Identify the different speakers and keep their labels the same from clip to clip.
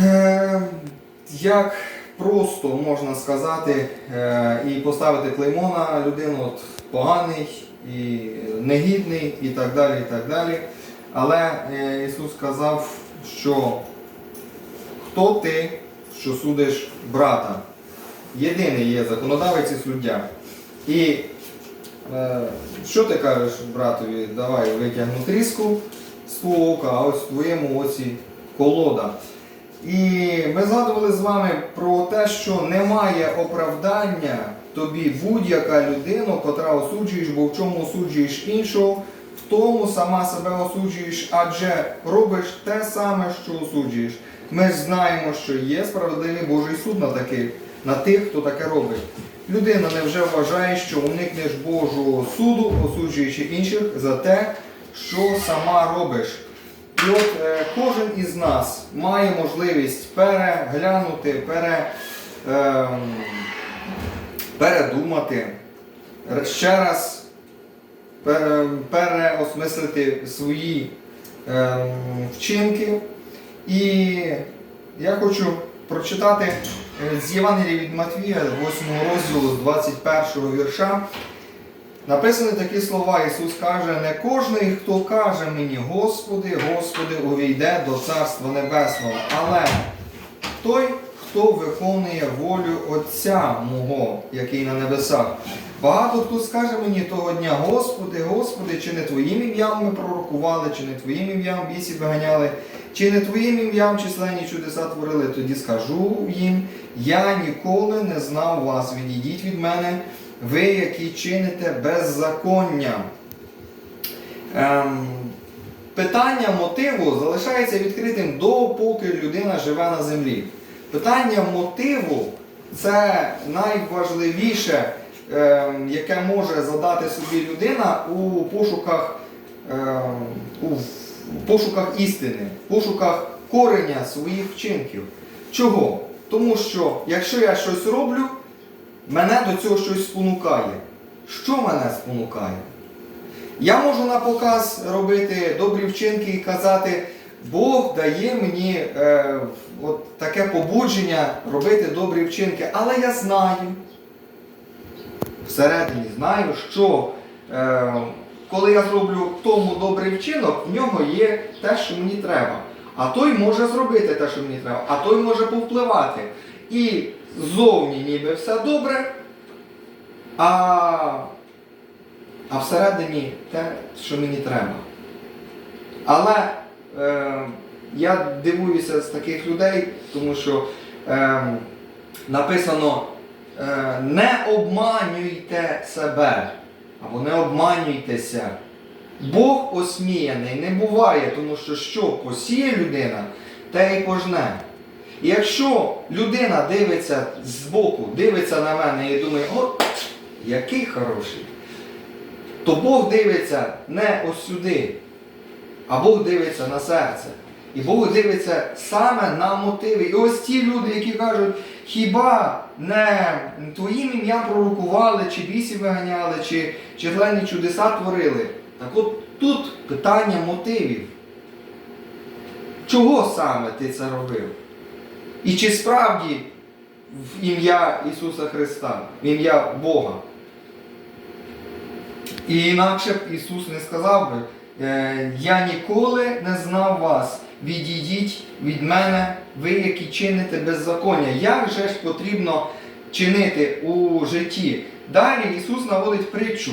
Speaker 1: Е, Як просто можна сказати е, і поставити клеймо на людину, от поганий і негідний, і так далі. і так далі. Але е, Ісус сказав, що хто ти, що судиш брата? Єдиний є законодавець і суддя. І що ти кажеш братові? Давай витягну тріску з твого ока, а ось в твоєму оці колода. І ми згадували з вами про те, що немає оправдання тобі будь-яка людина, котра осуджуєш, бо в чому осуджуєш іншого, в тому сама себе осуджуєш, адже робиш те саме, що осуджуєш. Ми знаємо, що є справедливий Божий суд на таких, на тих, хто таке робить. Людина невже вважає, що уникнеш Божого суду, осуджуючи інших за те, що сама робиш. І от е, кожен із нас має можливість переглянути, пере, ем, передумати, ще раз пере, переосмислити свої ем, вчинки. І я хочу прочитати е, з Євангелія від Матвія, 8 розділу з 21 вірша. Написані такі слова, Ісус каже, не кожний, хто каже мені, Господи, Господи, увійде до Царства Небесного, але той, хто виконує волю Отця мого, який на небесах. Багато хто скаже мені того дня, Господи, Господи, чи не Твоїм ім'ям ми пророкували, чи не Твоїм ім'ям бісів виганяли, чи не Твоїм ім'ям численні чудеса творили, тоді скажу їм, я ніколи не знав вас, відійдіть від мене, ви, які чините беззаконня. Ем, питання мотиву залишається відкритим допоки людина живе на землі. Питання мотиву це найважливіше, ем, яке може задати собі людина у пошуках, ем, у пошуках істини, в пошуках кореня своїх вчинків. Чого? Тому що якщо я щось роблю, мене до цього щось спонукає. Що мене спонукає? Я можу на показ робити добрі вчинки і казати, Бог дає мені е, от таке побудження робити добрі вчинки, але я знаю, всередині знаю, що е, коли я зроблю тому добрий вчинок, в нього є те, що мені треба. А той може зробити те, що мені треба, а той може повпливати. І ззовні ніби все добре, а, а всередині те, що мені треба. Але е, я дивуюся з таких людей, тому що е, написано е, не обманюйте себе або не обманюйтеся. Бог осміяний не буває, тому що що посіє людина, те й пожне. І якщо людина дивиться збоку, дивиться на мене і думає, от який хороший, то Бог дивиться не ось сюди, а Бог дивиться на серце. І Бог дивиться саме на мотиви. І ось ті люди, які кажуть, хіба не твоїм ім'ям пророкували, чи бісів виганяли, чи численні чудеса творили. Так от тут питання мотивів. Чого саме ти це робив? І чи справді в ім'я Ісуса Христа, в ім'я Бога? І інакше б Ісус не сказав би, «Е, я ніколи не знав вас, відійдіть від мене, ви, які чините беззаконня. Як же ж потрібно чинити у житті? Далі Ісус наводить притчу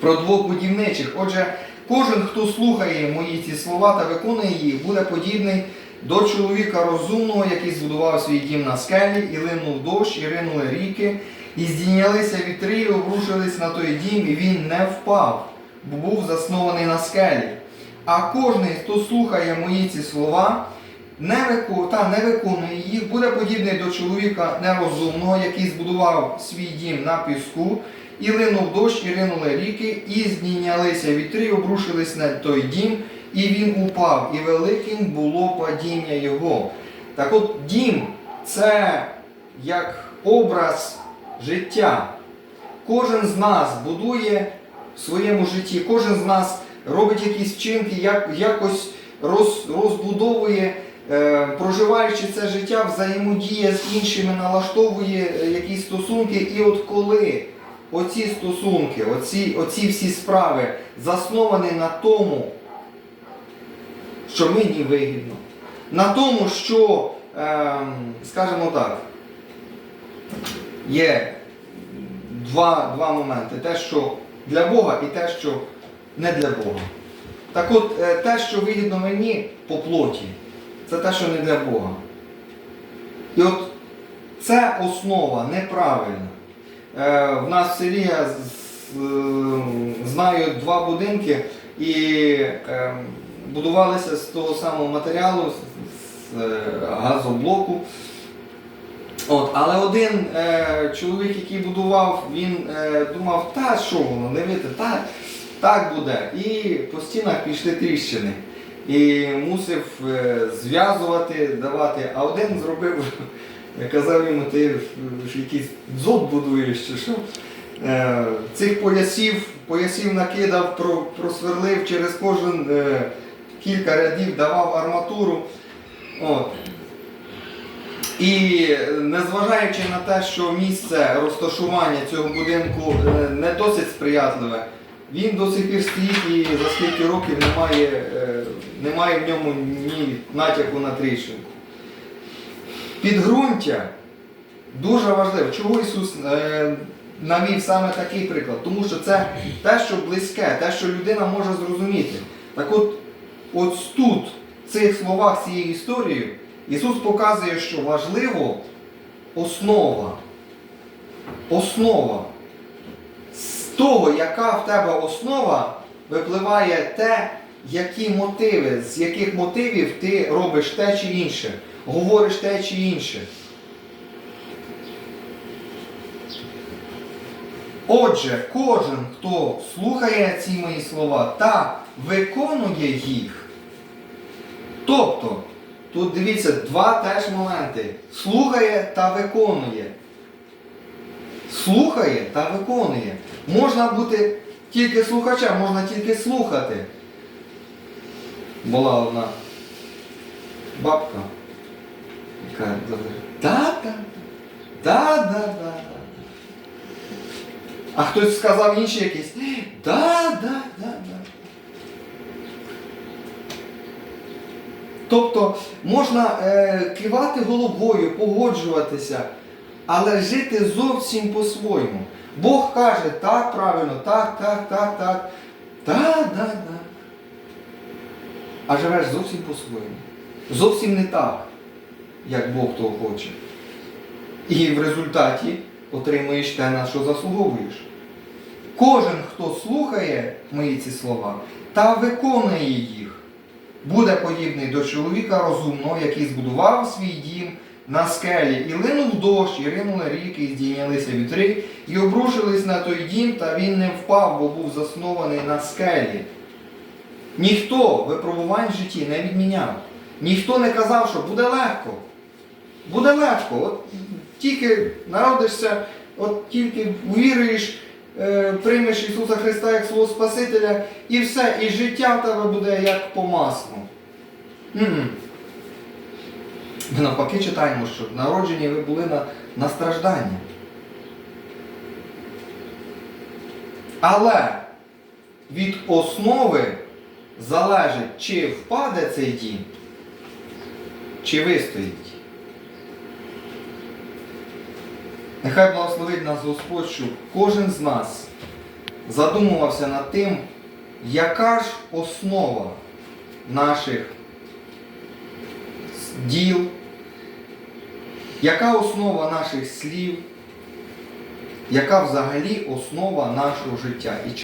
Speaker 1: про двох будівничих. Отже, кожен, хто слухає мої ці слова та виконує їх, буде подібний до чоловіка розумного, який збудував свій дім на скелі, і линув дощ, і ринули ріки, і здійнялися вітри, і обрушились на той дім, і він не впав, бо був заснований на скелі. А кожний, хто слухає мої ці слова, не вику- та не виконує їх, буде подібний до чоловіка нерозумного, який збудував свій дім на піску, і линув дощ, і ринули ріки, і здійнялися вітри, і обрушились на той дім, і він упав, і великим було падіння його. Так от дім це як образ життя. Кожен з нас будує в своєму житті, кожен з нас робить якісь вчинки, як, якось роз, розбудовує е, проживаючи це життя, взаємодія з іншими, налаштовує е, якісь стосунки. І от коли оці стосунки, оці, оці всі справи засновані на тому, що мені вигідно, на тому, що, ем, скажімо так, є два, два моменти: те, що для Бога, і те, що не для Бога. Так от, е, те, що вигідно мені по плоті, це те, що не для Бога. І от це основа неправильна. Е, В нас в селі я з- знаю два будинки і е, будувалися з того самого матеріалу, з, е, газоблоку. От, але один е, чоловік, який будував, він е, думав, та що воно, не вийде, так, так буде. І по стінах пішли тріщини. І мусив е, зв'язувати, давати. А один зробив, казав йому, ти якийсь дзот будуєш чи що. Е, цих поясів, поясів накидав, про, просверлив через кожен е, кілька рядів, давав арматуру. От. І е, незважаючи на те, що місце розташування цього будинку е, не досить сприятливе, він до сих пір стоїть і за скільки років немає, е, немає в ньому ні натяку на тріщинку. Підґрунтя дуже важливо. Чого Ісус навів саме такий приклад? Тому що це те, що близьке, те, що людина може зрозуміти. Так от, от тут, в цих словах цієї історії, Ісус показує, що важливо основа. Основа. З того, яка в тебе основа, випливає те, які мотиви, з яких мотивів ти робиш те чи інше, говориш те чи інше. Отже, кожен, хто слухає ці мої слова та виконує їх, тобто, тут дивіться, два теж моменти. Слухає та виконує. Слухає та виконує. Можна бути тільки слухачем, можна тільки слухати. Була одна бабка, яка да-да, да-да-да. А хтось сказав інший якийсь, да-да-да-да. Тобто можна е, кивати головою, погоджуватися, але жити зовсім по-своєму. Бог каже, так правильно, так, так, так, так. Да, да, да. А живеш зовсім по-своєму. Зовсім не так, як Бог того хоче. І в результаті отримуєш те, на що заслуговуєш. Кожен, хто слухає мої ці слова та виконує їх, буде подібний до чоловіка розумного, який збудував свій дім на скелі, і линув дощ, і ринули ріки, і здійнялися вітри, і обрушились на той дім, та він не впав, бо був заснований на скелі. Ніхто випробувань в житті не відміняв. Ніхто не казав, що буде легко. Буде легко. От тільки народишся, от тільки віруєш, приймеш Ісуса Христа як свого Спасителя, і все, і життя в тебе буде як по маслу. Ми навпаки читаємо, що народжені ви були на, на страждання. Але від основи залежить, чи впаде цей дім, чи вистоїть. Нехай благословить нас Господь, щоб кожен з нас задумувався над тим, яка ж основа наших діл, яка основа наших слів, яка взагалі основа нашого життя.